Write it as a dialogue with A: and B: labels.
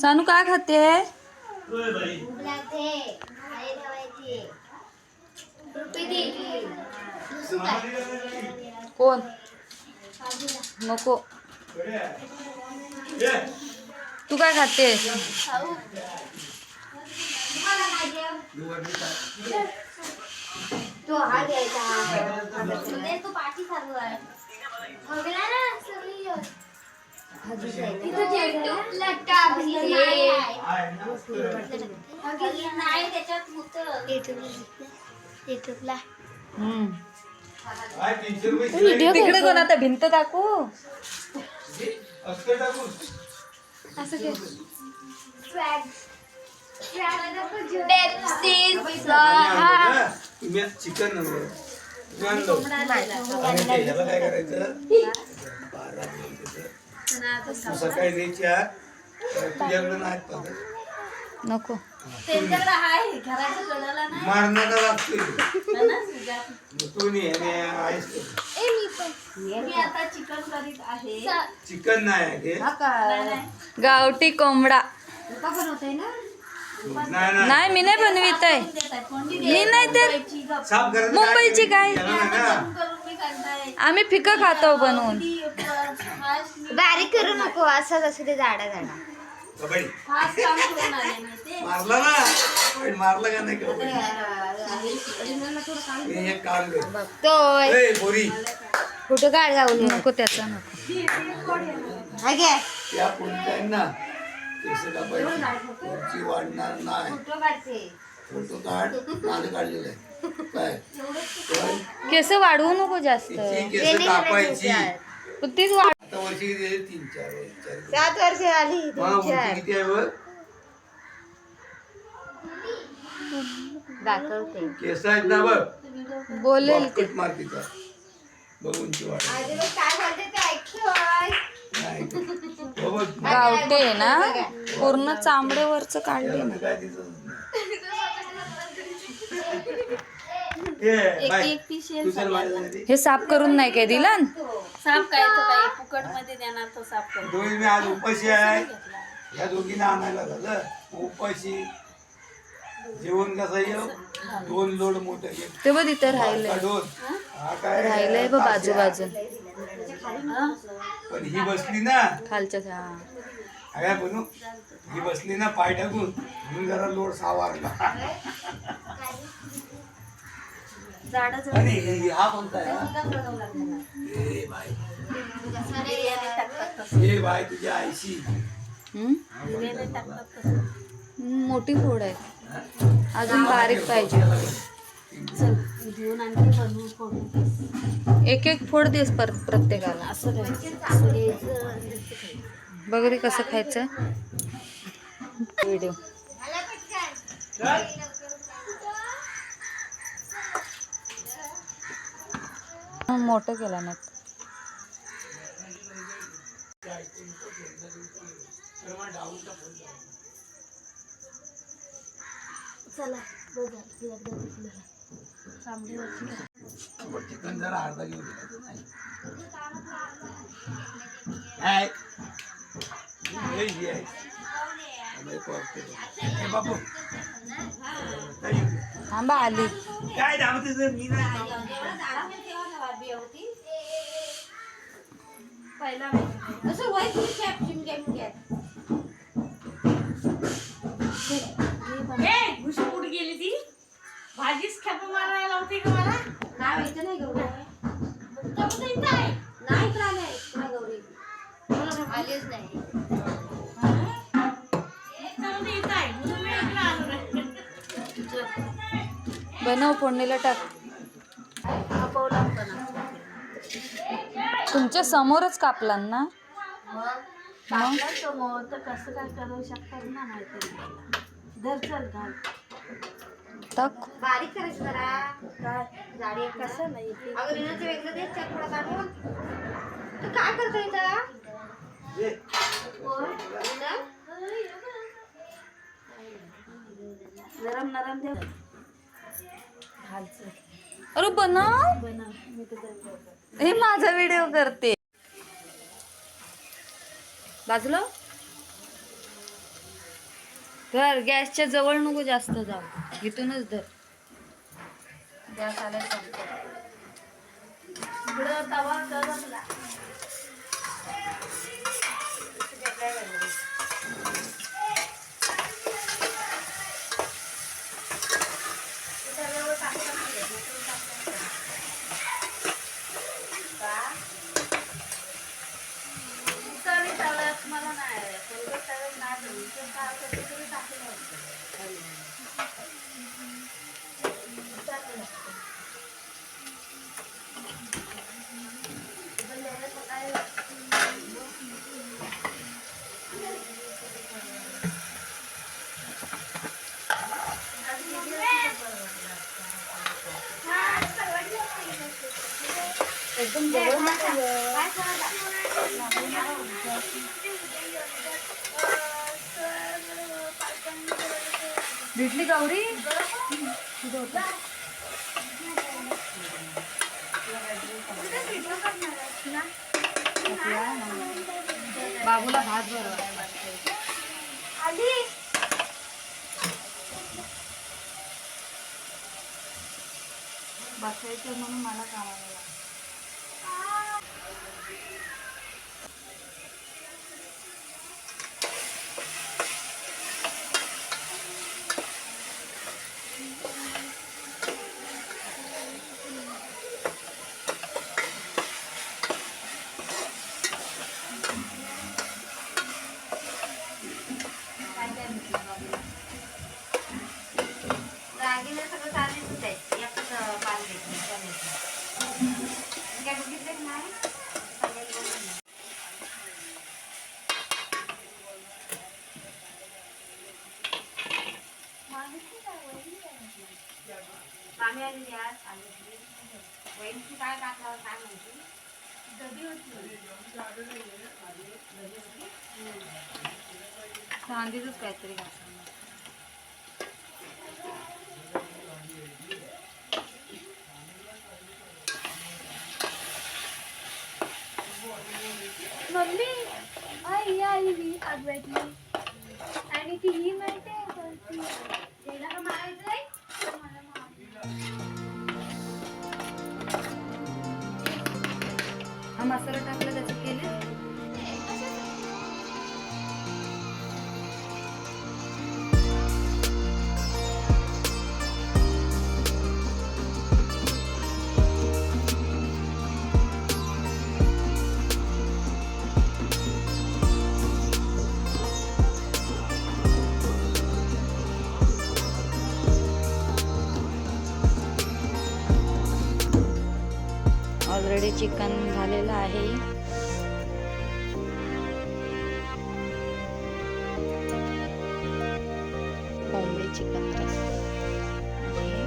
A: सानू काय खाते
B: लागते खाली ठेवायची रुपये दे
A: कोण नको। तू काय खाते
B: खाऊ। तो हा घ्यायचा हा. तुझे तो पाठी चालू आहे बघला ना? युट्यूबला
A: तिकडे कोण आता भिंत दाखवू.
B: असं
C: चिकन काय करायचं? तुझ्याकडे नाही पद्धत
A: नको.
D: त्यांच्याकडे आहे घराच्या कडाला नाही.
C: मारण्याचा लागतोय.
D: है ना सुजात?
C: मग तू नाही आणि आहेस ते.
D: मी आता चिकन करीत आहे.
C: चिकन नाही आहे ते?
D: नाही, नाही.
A: गावठी कोंबडा.
C: नाही नाही.
A: नाही मी नाही बनवित आहे
D: देत आहे. कोणी
A: मी नाही ते
D: गप्प.
C: साफ
A: मुंबईची काय?
D: करून मी करताय
A: आम्ही फिकं खातो बनवून.
B: बारीक करू नको असं कसं ते झाडा झाडा.
C: कबड्डी
D: फास्ट काम करून आले मी ते.
C: मारला ना. पण मारला का नाही कबड्डी हे एक काम कर.
B: बघतोय.
C: ए, बोरी
B: कुठं काढ गावली
A: नको त्याचा नको.
B: घे.
C: त्या कोणत्या केस कापायची वाढणार नाही.
B: फोटो काढते.
C: फोटो काढ. माझं काढलेलं आहे. काय? पण
A: केस वाढवू नको जास्त.
C: तिची केस कापायची
A: पण तीच वाढ
C: आता वर्षी किती आहे? तीन चार वर्ष चार.
B: सात वर्ष आली
C: मग
B: तीन
C: उंची
B: चार.
C: किती आहे बघ?
B: दाखवते.
C: केस आहेत ना बघ?
A: बोलेल ते.
C: मार तिचा बघ उंची वाढ
B: आधी बघ काय बोलते ते ऐकतोय
C: नाही हो बघ.
A: गावठी आहे ना? पूर्ण चांबडेवरच काढले ना
C: काय दिसत
A: हे साफ करून नाही काय दिला?
D: साफ काय फुकटमध्ये देणार तो साफ करून.
C: दोघी मी आज उपाशी आहे. या दोघींना आणायला झालं. उपाशी. जेवण कसं येऊ दोन लोड मोठं
A: ते बघ इथं राहिलंय.
C: हा दोन. हा? काय?
A: राहिलंय बघ बाजू बाजू
C: पण ही बसली ना.
A: खालच्या हा.
C: काय बनू. ही बसली ना पाय टाकून म्हणून जरा लोड सावारला. आणि हा कोणता आहे? हा? ए ए तुझ्या आईशी.
A: हम्म? मोठी फोड आहे. अजून बारीक पाहिजे.
D: चल घेऊन आणखी बनवून फोडून
A: एक एक फोड देस पर प्रत्येकाला.
D: असं द्यायचं.
A: बघ रे कसं खायचं. व्हिडिओ. मोठं केलं
D: चला.
C: चिकन जरा अर्धा घेऊन नाही. बापू. घेऊ?
A: थांबा आली.
C: काय धावते मी नाही
D: पहिला माहिती. असं वय तू कॅप. ए, कुठे गेली ती. भाजीच खेप मारायला होती का मला?
B: काय माहिती नाही गौरी? नाही तर आले गौरी. आलीच नाही.
A: बनव फोडणीला टाक. तुमच्या समोरच कापला ना?
D: मग समोर तर कसं काय करू शकतात ना माहिती नाही. धर चल घाल
B: बारीक करायचं जरा.
D: काय?
B: जाडी
D: कसं नाही ते
B: अगं रिनाचं वेगळं दे चटपटा काढून. तू काय करतो इथं? कोण? रीना?
D: नरम नरम
A: अरे बनव.
D: तुझं
A: हे माझा व्हिडिओ करते. बाजूला? धर गॅसच्या जवळ नको जास्त जाऊ. इथूनच धर. गॅस आला
D: इकडं तवा गरम लाग. तरी तव्यात मला नाही कोलगट तव्यात नाही जमत. तर काय करते तरी टाकलं होतं.
A: एकदम जवळ नको ये. भेटली गौरी कुठं होता? बाबूला भात बरोबर बसायचं म्हणून मला कामाला लागलं.
B: रागीला सगळं चालूच आहे एकच पाल घेतलं काय बघितलं नाही चालेल बोलून घे. मामी आली आज आली होती. वहिनीची काय टाकल्यावर काय माहिती? डबी होती.
A: चांदीच काहीतरी घासा
B: मम्मी आई आली आज भेटली आणि ती ही माहिती आहे का? तिला का मारायचंय? मला
A: मारायचं मसाला टाकला त्याचं ऑलरेडी चिकन झालेलं आहे. कोंबडी चिकन रस आणि